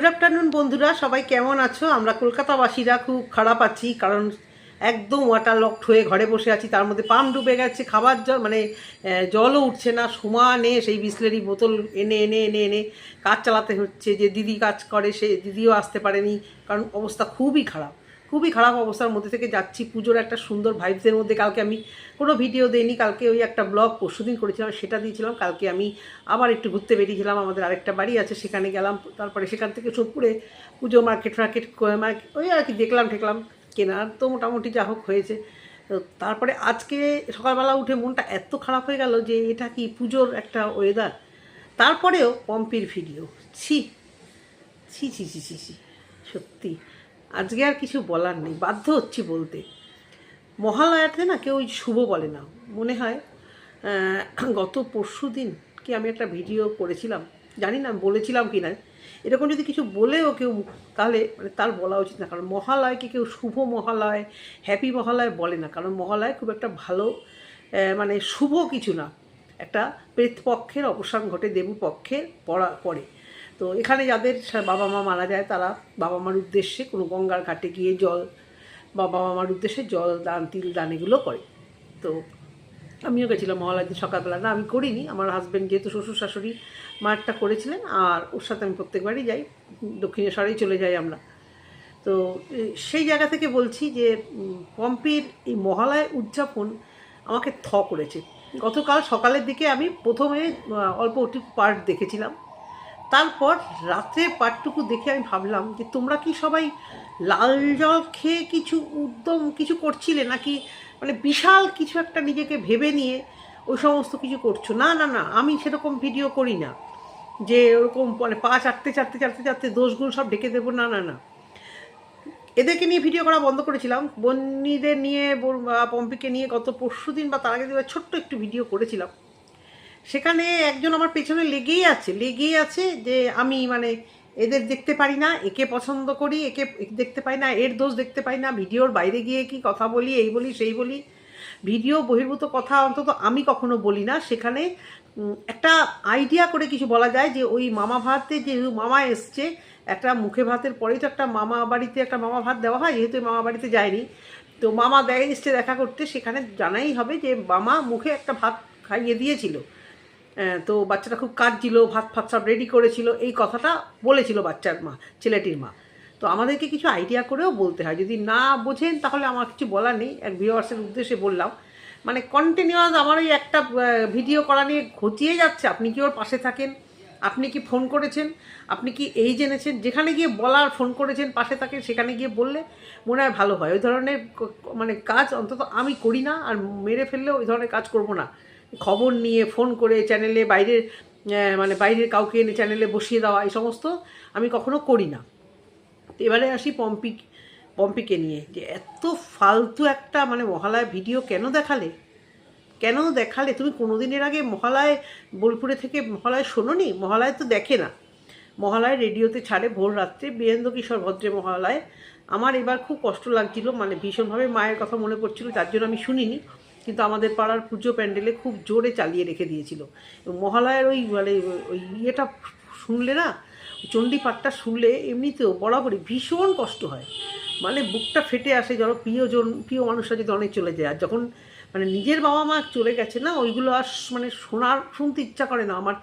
Good afternoon বন্ধুরা। সবাই কেমন আছো? আমরা কলকাতাবাসীরা খুব খারাপ আছি, কারণ একদম ওয়াটার লকড হয়ে ঘরে বসে আছি। তার মধ্যে পাম ডুবে গেছে, খাবার জল মানে জলও উঠছে না সমানে সেই বিসলেরি বোতল এনে এনে এনে এনে কাজ চালাতে হচ্ছে। যে দিদি কাজ করে, সে দিদিও আসতে পারেনি, কারণ অবস্থা খুবই খারাপ। খুবই খারাপ অবস্থার মধ্যে থেকে যাচ্ছি। পুজোর একটা সুন্দর ভাইবসের মধ্যে কালকে আমি কোনো ভিডিও দেইনি। কালকে ওই একটা ব্লগ পরশুদিন করেছিলাম, সেটা দিয়েছিলাম। কালকে আমি আবার একটু ঘুরতে বেরিয়েছিলাম। আমাদের আরেকটা বাড়ি আছে, সেখানে গেলাম। তারপরে সেখান থেকে সোদপুরে পুজো মার্কেট ফার্কেট মার্কেট ওই আর কি দেখলাম ঠেকলাম। কেনার তো মোটামুটি যা হোক হয়েছে। তারপরে আজকে সকালবেলা উঠে মনটা এত খারাপ হয়ে গেল যে এটা কি পুজোর একটা ওয়েদার তারপরেও পম্পির ভিডিও ছি ছি ছি ছি ছি ছি, সত্যি। আজকে আর কিছু বলার নেই, বাধ্য হচ্ছি বলতে। মহালয়াতে না কেউ ওই শুভ বলে না। মনে হয় গত পরশু দিন কি আমি একটা ভিডিও করেছিলাম, জানি না বলেছিলাম কি না, এরকম যদি কিছু বলেও কেউ তাহলে মানে তার বলা উচিত না। কারণ মহালয়কে কেউ শুভ মহালয় হ্যাপি মহালয় বলে না। কারণ মহালয় খুব একটা ভালো মানে শুভ কিছু না। একটা প্রেতপক্ষের অবসান ঘটে দেবু পক্ষের পড়া, পড়ে। তো এখানে যাদের বাবা মা মারা যায়, তারা বাবা মার উদ্দেশ্যে কোনো গঙ্গার ঘাটে গিয়ে জল বা বাবা মার উদ্দেশ্যে জল, দান, তিল, দান এগুলো করে। তো আমিও গেছিলাম মহালয়ার দিন সকালবেলা। না, আমি করিনি। আমার হাজব্যান্ড যেহেতু শ্বশুর শাশুড়ি মারটা করেছিলেন, আর ওর সাথে আমি প্রত্যেকবারই যাই। দক্ষিণেশ্বরেই চলে যাই আমরা। তো সেই জায়গা থেকে বলছি যে পম্পির এই মহালয় উদযাপন আমাকে থ করেছে। গতকাল সকালের দিকে আমি প্রথমে অল্প একটু পার্ট দেখেছিলাম। তারপর রাত্রের পার্টটুকু দেখে আমি ভাবলাম যে তোমরা কি সবাই লাল জল খেয়ে কিছু উদ্যম কিছু করছিলে নাকি মানে বিশাল কিছু একটা নিজেকে ভেবে নিয়ে ওই সমস্ত কিছু করছ? না না না, আমি সেরকম ভিডিও করি না। যে ওরকম মানে পা চাটতে চাটতে চাটতে চাটতে দোষগুলো সব ঢেকে দেবো, না না না। এদেরকে নিয়ে ভিডিও করা বন্ধ করেছিলাম। বন্নিদের নিয়ে পম্পিকে নিয়ে গত পরশু দিন বা তার আগে ছোট্ট একটু ভিডিও করেছিলাম। সেখানে একজন আমার পেছনে লেগেই আছে লেগেই আছে যে আমি মানে এদের দেখতে পারি না, একে পছন্দ করি, একে দেখতে পাই না, এর দোষ দেখতে পাই না, ভিডিওর বাইরে গিয়ে কি কথা বলি, এই বলি, সেই বলি। ভিডিও বহির্ভূত কথা অন্তত আমি কখনো বলি না। সেখানে একটা আইডিয়া করে কিছু বলা যায় যে ওই মামা ভাতে যে মামা এসছে, একটা মুখে ভাতের পরেই তো একটা মামা বাড়িতে একটা মামা ভাত দেওয়া হয়, যেহেতু মামা বাড়িতে যায়নি। তো মামা দেয় এসছে দেখা করতে, সেখানে জানাই হবে যে মামা মুখে একটা ভাত খাইয়ে দিয়েছিল। তো বাচ্চাটা খুব কাঁদছিল, ভাত ফাত সব রেডি করেছিল। এই কথাটা বলেছিল বাচ্চার মা, ছেলেটির মা। তো আমাদেরকে কিছু আইডিয়া করেও বলতে হয়। যদি না বোঝেন, তাহলে আমার কিছু বলার নেই। এক ভিউয়ার্সের উদ্দেশ্যে বললাম। মানে কন্টিনিউয়াস আমার ওই একটা ভিডিও করা নিয়ে ঘটিয়ে যাচ্ছে। আপনি কি ওর পাশে থাকেন? আপনি কি ফোন করেছেন? আপনি কি এই জেনেছেন? যেখানে গিয়ে বলার ফোন করেছেন, পাশে থাকেন, সেখানে গিয়ে বললে মনে হয় ভালো হয়। ওই ধরনের মানে কাজ অন্তত আমি করি না, আর মেরে ফেললেও ওই ধরনের কাজ করব না। খবর নিয়ে ফোন করে চ্যানেলে বাইরের মানে বাইরের কাউকে এনে চ্যানেলে বসিয়ে দেওয়া, এই সমস্ত আমি কখনো করি না। তো এবারে আসি পম্পি, পম্পিকে নিয়ে। যে এত ফালতু একটা মানে মহালয়া ভিডিও কেন দেখালে? কেন দেখালে? তুমি কোনোদিনের আগে মহালয় বোলপুরে থেকে মহালয় শোনোনি? মহালয় তো দেখে না। মহালয় রেডিওতে ছাড়ে ভোর রাত্রে বীরেন্দ্র কিশোর ভদ্রে মহালয় আমার এবার খুব কষ্ট লাগছিল মানে ভীষণভাবে মায়ের কথা মনে পড়ছিল, তার জন্য আমি শুনিনি। কিন্তু আমাদের পাড়ার পুজো প্যান্ডেলে খুব জোরে চালিয়ে রেখে দিয়েছিল। মহালয়ের ওই মানে ওই ইয়েটা শুনলে না চণ্ডী পাঠটা শুনলে এমনিতেও বরাবরই ভীষণ কষ্ট হয়। মানে বুকটা ফেটে আসে যখন প্রিয়জন, প্রিয় মানুষরা যদি অনেক চলে যায়। আর যখন মানে নিজের বাবা মা চলে গেছে না, ওইগুলো আর মানে শোনার, শুনতে ইচ্ছা করে না। আমার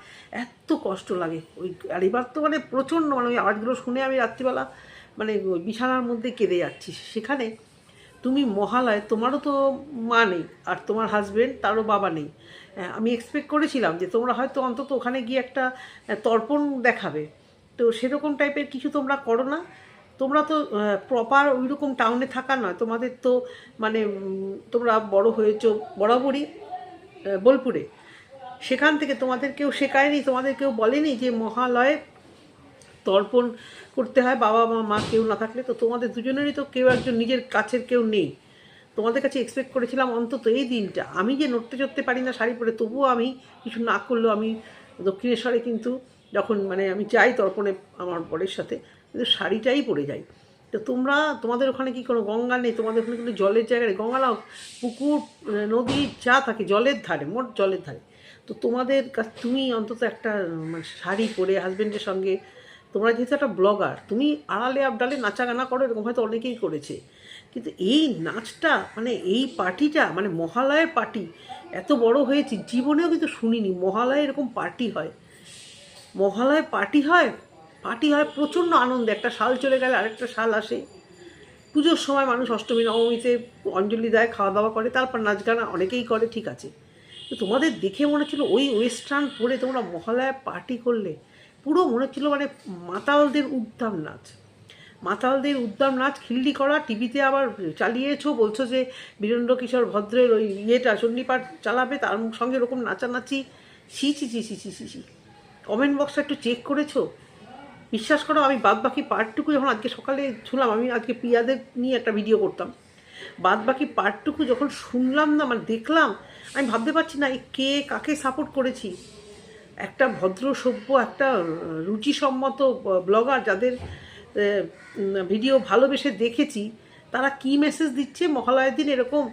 এত কষ্ট লাগে। ওই, আর এবার তো মানে প্রচণ্ড মানে ওই আওয়াজগুলো শুনে আমি রাত্রিবেলা মানে বিছানার মধ্যে কেঁদে যাচ্ছি। সেখানে তুমি মহালয়, তোমারও তো মা নেই আর তোমার হাজব্যান্ড তারও বাবা নেই। আমি এক্সপেক্ট করেছিলাম যে তোমরা হয়তো অন্তত ওখানে গিয়ে একটা তর্পণ দেখাবে। তো সেরকম টাইপের কিছু তোমরা করো না। তোমরা তো প্রপার ওই রকম টাউনে থাকা নয়। তোমাদের তো মানে তোমরা বড় হয়েছ বরাবরই বোলপুরে। সেখান থেকে তোমাদের কেউ শেখায়নি, তোমাদের কেউ বলেনি যে মহালয়ে তর্পণ করতে হয়, বাবা মা মা কেউ না থাকলে। তো তোমাদের দুজনেরই তো কেউ একজন নিজের কাছের কেউ নেই। তোমাদের কাছে এক্সপেক্ট করেছিলাম অন্তত এই দিনটা। আমি যে নড়তে চড়তে পারি না শাড়ি পরে, তবুও আমি কিছু না করলেও আমি দক্ষিণেশ্বরে কিন্তু যখন মানে আমি যাই তর্পণে আমার বরের সাথে, কিন্তু শাড়িটাই পরে যাই। তো তোমরা, তোমাদের ওখানে কি কোনো গঙ্গা নেই? তোমাদের ওখানে কিন্তু জলের জায়গা নেই। গঙ্গা নাও, পুকুর, নদী, যা থাকে, জলের ধারে, মোট জলের ধারে। তো তোমাদের কাছ, তুমি অন্তত একটা মানে শাড়ি পরে হাজবেন্ডের সঙ্গে তোমরা যেহেতু একটা ব্লগার, তুমি আড়ালে আবডালে নাচা গানা করো, এরকম হয়তো অনেকেই করেছে। কিন্তু এই নাচটা মানে এই পার্টিটা মানে মহালয়ের পার্টি, এত বড় হয়েছে, জীবনেও কিন্তু শুনিনি। মহালয়ে এরকম পার্টি হয়। মহালয়ে পার্টি হয় পার্টি হয় প্রচণ্ড আনন্দ। একটা শাল চলে গেলে আরেকটা শাল আসে। পুজোর সময় মানুষ অষ্টমী, নবমীতে অঞ্জলি দেয় খাওয়া দাওয়া করে, তারপর নাচ গান অনেকেই করে, ঠিক আছে। তো তোমাদের দেখে মনে হচ্ছিল ওই ওয়েস্টার্ন পরে তোমরা মহালয়া পার্টি করলে পুরো মনে হচ্ছিল মানে মাতালদের উদ্যাম নাচ। মাতালদের উদ্যাম নাচ খিল্লি করা, টিভিতে আবার চালিয়েছো, বলছো যে বীরেন্দ্র কিশোর ভদ্রের ওই ইয়েটা চণ্ডীপাঠ চালাবে, তার সঙ্গে এরকম নাচানাচি। ছি ছি ছি ছি ছি ছি কমেন্ট বক্সটা একটু চেক করেছ? বিশ্বাস করো, আমি বাদ বাকি পার্টটুকু যখন আজকে সকালে শুনলাম আমি আজকে প্রিয়াদের নিয়ে একটা ভিডিও করতাম। বাদ বাকি পার্টটুকু যখন শুনলাম না মানে দেখলাম, আমি ভাবতে পারছি না কে কাকে সাপোর্ট করেছি। একটা ভদ্র সভ্য একটা রুচিসম্মত ব্লগার যাদের ভিডিও ভালোবেসে দেখেছি, তারা কি মেসেজ দিচ্ছে? মহালয়ের দিন এরকম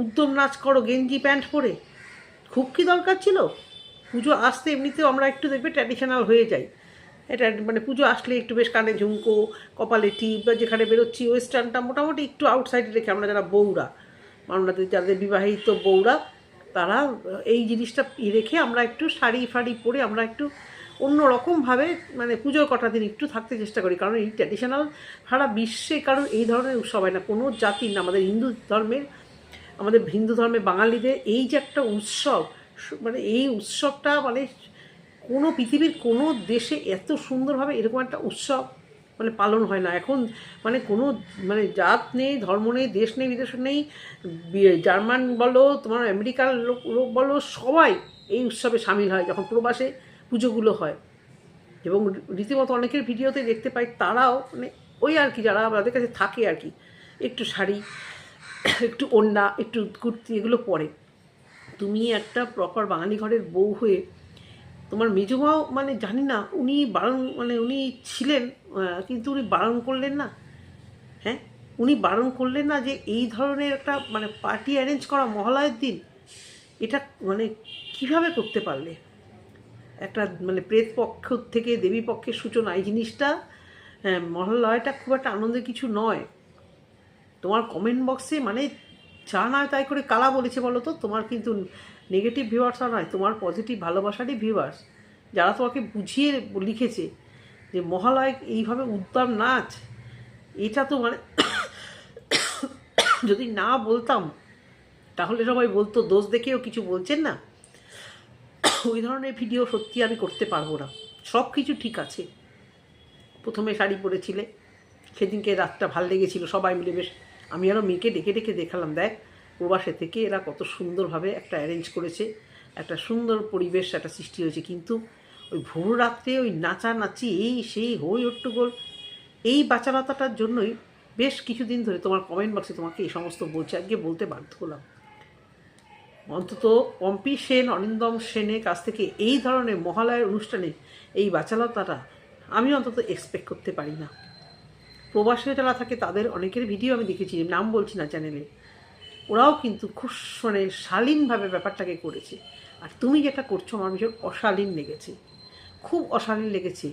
উদ্যম নাচ করো, গেঞ্জি প্যান্ট পরে। খুব কি দরকার ছিল? পুজো আসতে এমনিতেও আমরা একটু দেখবে ট্র্যাডিশনাল হয়ে যাই। এটা মানে পুজো আসলে একটু বেশ কানে ঝুমকো, কপালে টিপ, বা যেখানে বেরোচ্ছি ওয়েস্টার্নটা মোটামুটি একটু আউটসাইডে রেখে আমরা যারা বউরা আমাদের যাদের বিবাহিত বউরা তারা এই জিনিসটা রেখে আমরা একটু শাড়ি ফাড়ি পরে আমরা একটু অন্য রকমভাবে মানে পুজোর কটা দিন একটু থাকতে চেষ্টা করি। কারণ এই ট্র্যাডিশনাল সারা বিশ্বে কারণ এই ধরনের উৎসব হয় না। কোনো জাতির না, আমাদের হিন্দু ধর্মের, আমাদের হিন্দু ধর্মে বাঙালিদের এই যে একটা উৎসব মানে এই উৎসবটা মানে কোনো পৃথিবীর কোনো দেশে এত সুন্দরভাবে এরকম একটা উৎসব মানে পালন হয় না। এখন মানে কোনো মানে জাত নেই, ধর্ম নেই, দেশ নেই, বিদেশ নেই জার্মান বলো, তোমার আমেরিকার লোক লোক বলো, সবাই এই উৎসবে সামিল হয় যখন প্রবাসে পুজোগুলো হয়। এবং রীতিমতো অনেকের ভিডিওতে দেখতে পাই তারাও মানে ওই আর কি যারা আমাদের কাছে থাকে আর কি, একটু শাড়ি, একটু ওড়না, একটু কুর্তি এগুলো পরে। তুমি একটা প্রপার বাঙালি ঘরের বউ হয়ে তোমার মেজমাও মানে জানি না উনি বারণ মানে উনি ছিলেন কিন্তু উনি বারণ করলেন না। হ্যাঁ? উনি বারণ করলেন না যে এই ধরনের একটা মানে পার্টি অ্যারেঞ্জ করা মহালয়ের দিন এটা মানে কীভাবে করতে পারলে? একটা মানে প্রেত পক্ষ থেকে দেবী পক্ষের সূচনা এই জিনিসটা হ্যাঁ, মহালয়টা খুব একটা আনন্দের কিছু নয়। তোমার কমেন্ট বক্সে মানে যা নয় তাই করে কালা বলেছে বলো তো? তোমার কিন্তু নেগেটিভ ভিউয়ার্সরা নয়, তোমার পজিটিভ ভালোবাসারই ভিউয়ার্স যারা তোমাকে বুঝিয়ে লিখেছে যে মহালয় এইভাবে উদ্যম নাচ, এটা তো মানে যদি না বলতাম, তাহলে সবাই বলতো, দোষ দেখেও কিছু বলছেন না। ওই ধরনের ভিডিও সত্যি আমি করতে পারব না। সব কিছু ঠিক আছে। প্রথমে শাড়ি পরেছিলে, সেদিনকে রাতটা ভালো লেগেছিল, সবাই মিলে বেশ, আমি আরও মেয়েকে ডেকে ডেকে দেখালাম, দেখ। প্রবাসে থেকে এরা কত সুন্দরভাবে একটা অ্যারেঞ্জ করেছে, একটা সুন্দর পরিবেশ একটা সৃষ্টি হয়েছে। কিন্তু ওই ভোর রাত্রে ওই নাচানাচি, এই সেই হই হট্টগোল, এই বাচালতাটার জন্যই বেশ কিছুদিন ধরে তোমার কমেন্ট বক্সে তোমাকে এই সমস্ত বলছে, আজকে বলতে বাধ্য হলাম। অন্তত পম্পি সেন অরিন্দম সেনের কাছ থেকে এই ধরনের মহালয়ের অনুষ্ঠানে এই বাচালতাটা আমি অন্তত এক্সপেক্ট করতে পারি না। প্রবাসে যারা থাকে তাদের অনেকের ভিডিও আমি দেখেছি, নাম বলছি না চ্যানেলে ওরাও কিন্তু খুব মানে শালীনভাবে ব্যাপারটাকে করেছে। আর তুমি যেটা করছ, আমার ভীষণ অশালীন লেগেছে। খুব অশালীন লেগেছে।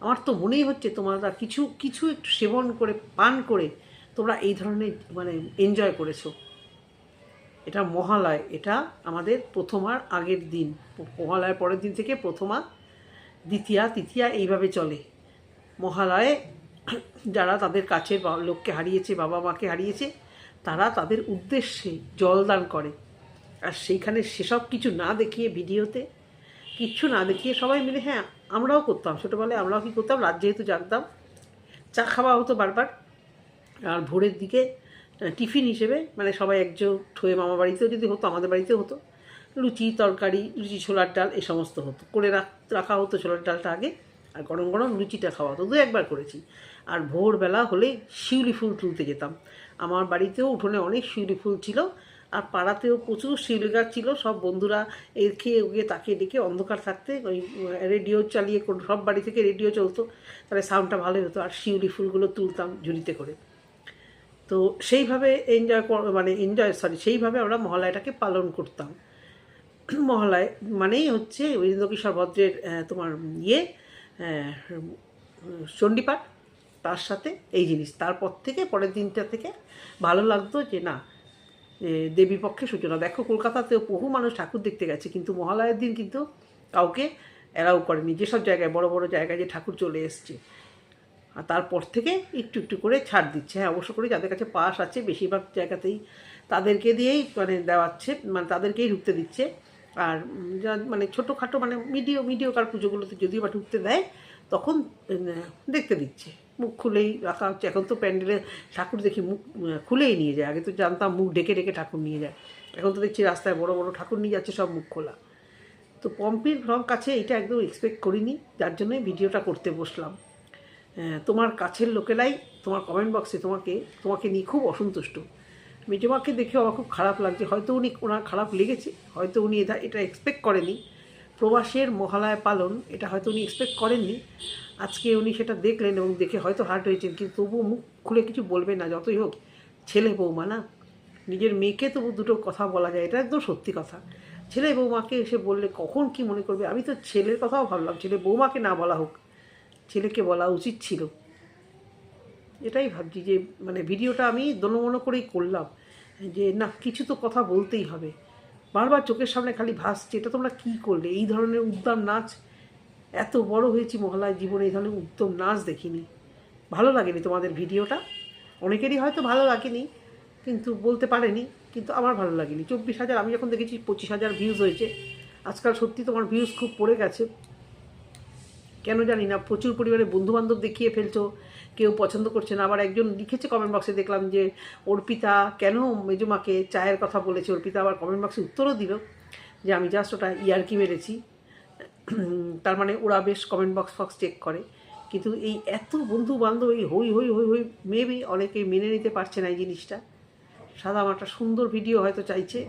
আমার তো মনেই হচ্ছে তোমরা কিছু কিছু একটু সেবন করে, পান করে তোমরা এই ধরনের মানে এনজয় করেছ। এটা মহালয়, এটা আমাদের প্রথমার আগের দিন। মহালয়ের পরের দিন থেকে প্রথমা দ্বিতীয়া, তৃতীয়া এইভাবে চলে। মহালয়ে যারা তাদের কাছের লোককে হারিয়েছে বাবা মাকে হারিয়েছে তারা তাদের উদ্দেশ্যে জলদান করে। আর সেইখানে সেসব কিছু না দেখিয়ে ভিডিওতে কিচ্ছু না দেখিয়ে সবাই মিলে হ্যাঁ আমরাও করতাম। ছোটোবেলায় আমরাও কি করতাম? রাত যেহেতু জানতাম চা খাওয়া হতো বারবার। আর ভোরের দিকে টিফিন হিসেবে মানে সবাই একজোট হয়ে মামা বাড়িতেও যদি হতো, আমাদের বাড়িতেও হতো। লুচি, তরকারি, লুচি, ছোলার ডাল, এ সমস্ত হতো। করে রাখ, রাখা হতো ছোলার ডালটা আগে। আর গরম গরম লুচিটা খাওয়া তো দু একবার করেছি। আর ভোরবেলা হলে শিউলি ফুল তুলতে যেতাম। আমার বাড়িতেও উঠোনে অনেক শিউলি ফুল ছিল, আর পাড়াতেও প্রচুর শিউলি গাছ ছিল, সব বন্ধুরা এর খেয়ে ওগিয়ে তাকিয়ে ডেকে অন্ধকার থাকতে ওই রেডিও চালিয়ে সব বাড়ি থেকে রেডিও চলতো, তাহলে সাউন্ডটা ভালোই হতো, আর শিউলি ফুলগুলো তুলতাম ঝুড়িতে করে। তো সেইভাবে এনজয় মানে এনজয় সরি সেইভাবে আমরা মহালয়াটাকে পালন করতাম। মহালয় মানেই হচ্ছে বীরেন্দ্র কিশোর ভদ্রের তোমার ইয়ে চণ্ডীপাঠ তার সাথে এই জিনিস। তারপর থেকে পরের দিনটা থেকে ভালো লাগতো যে না এ, দেবী পক্ষে সূচনা। দেখো কলকাতাতেও বহু মানুষ ঠাকুর দেখতে গেছে কিন্তু মহালয়ের দিন কিন্তু কাউকে অ্যালাউ করেনি। যেসব জায়গায় বড় বড় জায়গায় যে ঠাকুর চলে এসছে আর তারপর থেকে একটু একটু করে ছাড় দিচ্ছে। হ্যাঁ অবশ্য করে যাদের কাছে পাস আছে বেশিরভাগ জায়গাতেই তাদেরকে দিয়েই মানে দেওয়াচ্ছে মানে তাদেরকেই ঢুকতে দিচ্ছে। আর মানে ছোটোখাটো মানে মিডিও মিডিও কার পুজোগুলোতে যদিও বা ঢুকতে দেয়, তখন দেখতে দিচ্ছে। মুখ খুলেই রাখা হচ্ছে। এখন তো প্যান্ডেলে ঠাকুর দেখি মুখ খুলেই নিয়ে যায়। আগে তো জানতাম মুখ ডেকে ডেকে ঠাকুর নিয়ে যায়। এখন তো দেখছি রাস্তায় বড় বড় ঠাকুর নিয়ে যাচ্ছে, সব মুখ খোলা। তো পম্পির রং কাছে এটা একদম এক্সপেক্ট করিনি। যার জন্যই ভিডিওটা করতে বসলাম। তোমার কাছের লোকেরাই তোমার কমেন্ট বক্সে তোমাকে তোমাকে নিয়ে খুব অসন্তুষ্ট। মেজমাকে দেখে আমার খুব খারাপ লাগছে। হয়তো উনি ওনার খারাপ লেগেছে, হয়তো উনি এটা এটা এক্সপেক্ট করেনি। প্রবাসের মহালয় পালন, এটা হয়তো উনি এক্সপেক্ট করেননি। আজকে উনি সেটা দেখলেন এবং দেখে হয়তো হার্ট হয়েছেন, কিন্তু তবুও মুখ খুলে কিছু বলবেন না, যতই হোক। ছেলে বৌমা না? নিজের মেয়েকে তবু দুটো কথা বলা যায়, এটা একদম সত্যি কথা। ছেলে বৌমাকে এসে বললে কখন কি মনে করবে? আমি তো ছেলের কথাও ভাবলাম, ছেলে বৌমাকে না বলা হোক। ছেলেকে বলা উচিত ছিল। এটাই ভাবছি যে মানে ভিডিওটা আমি দনমনো করেই করলাম, যে না, কিছু তো কথা বলতেই হবে। বারবার চোখের সামনে খালি ভাসছে, এটা তোমরা কী করলে? এই ধরনের উদ্যম নাচ, এত বড় হয়েছি মহলায় জীবনে, এই ধরনের উদ্যম নাচ দেখিনি। ভালো লাগেনি তোমাদের ভিডিওটা। অনেকেরই হয়তো ভালো লাগেনি, কিন্তু বলতে পারেনি, কিন্তু আমার ভালো লাগেনি। চব্বিশ হাজার, আমি যখন দেখেছি পঁচিশ হাজার ভিউজ হয়েছে, আজকাল সত্যি তোমার ভিউজ খুব পড়ে গেছে। কেন জানি না, প্রচুর পরিমাণে বন্ধুবান্ধব দেখিয়ে ফেলছো, কেউ পছন্দ করছে না। আবার একজন লিখেছে কমেন্ট বক্সে দেখলাম যে অর্পিতা কেন মেজুমাকে চায়ের কথা বলেছে? অর্পিতা আবার কমেন্ট বক্সে উত্তরও দিল যে, আমি জাস্ট ওটা ইয়ারকি মেরেছি। তার মানে ওরা বেশ কমেন্ট বক্স ফক্স চেক করে। কিন্তু এই এত বন্ধু বান্ধব এই হই হই হই হই মেবি অনেকেই মেনে নিতে পারছে না এই জিনিসটা। সাদা মাটা সুন্দর ভিডিও হয়তো চাইছে।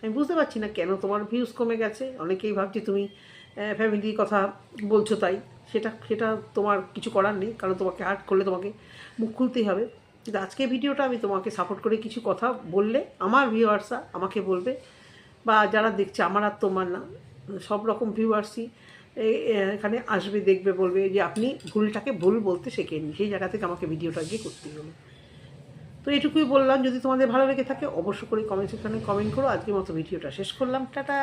আমি বুঝতে পারছি না কেন তোমার ভিউজ কমে গেছে। অনেকেই ভাবছি তুমি ফ্যামিলির কথা বলছো তাই। সেটা সেটা তোমার কিছু করার নেই, কারণ তোমাকে হার্ট করলে তোমাকে মুখ খুলতেই হবে। কিন্তু আজকে ভিডিওটা আমি তোমাকে সাপোর্ট করে কিছু কথা বললে, আমার ভিউয়ার্সরা আমাকে বলবে, বা যারা দেখছে আমার আর তোমার না, সব রকম ভিউয়ার্সই এখানে আসবে, দেখবে, বলবে যে আপনি ভুলটাকে ভুল বলতে শেখেননি, সেই জায়গা থেকে আমাকে ভিডিওটা গিয়ে করতে হলো তো এটুকুই বললাম, যদি তোমাদের ভালো লেগে থাকে অবশ্য করে কমেন্ট সেকশনে কমেন্ট করো। আজকের মতো ভিডিওটা শেষ করলাম। টাটা!